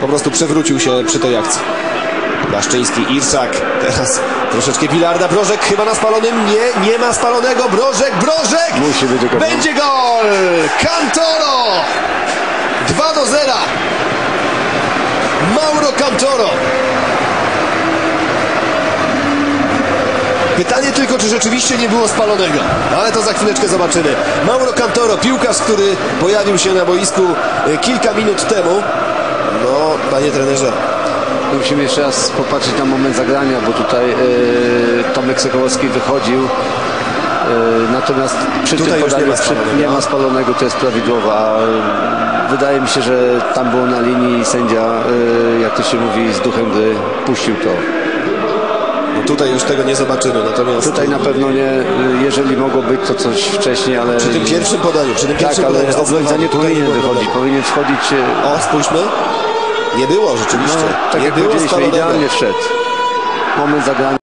po prostu przewrócił się przy tej akcji. Blaszczyński, Irczak, teraz troszeczkę Bilarda, Brożek chyba na spalonym, nie, nie ma spalonego, Brożek, Brożek! Musi być. Będzie gol! Cantoro! 2 do 0! Mauro Cantoro! Pytanie tylko, czy rzeczywiście nie było spalonego, ale to za chwileczkę zobaczymy. Mauro Cantoro, piłkarz, który pojawił się na boisku e, kilka minut temu. No, panie trenerze, Musimy jeszcze raz popatrzeć na moment zagrania, bo tutaj e, Tomek Sokołowski wychodził. E, natomiast przy Tutaj tym już nie podaniu ma przy- spalonego. nie ma spalonego, to jest prawidłowo. A e, wydaje mi się, że tam było na linii sędzia, e, jak to się mówi, z duchem gry puścił to. Tutaj już tego nie zobaczymy, natomiast Tutaj na pewno nie, jeżeli mogło być to coś wcześniej, ale... przy tym pierwszym podaniu, przy tym Tak, pierwszym ale podaniu obrońca nie zdecydowanie tutaj powinien wychodzić, powinien wchodzić... e, O, spójrzmy. Nie było rzeczywiście. No, tak nie jak było powiedzieliśmy, idealnie wszedł. Moment zagrania.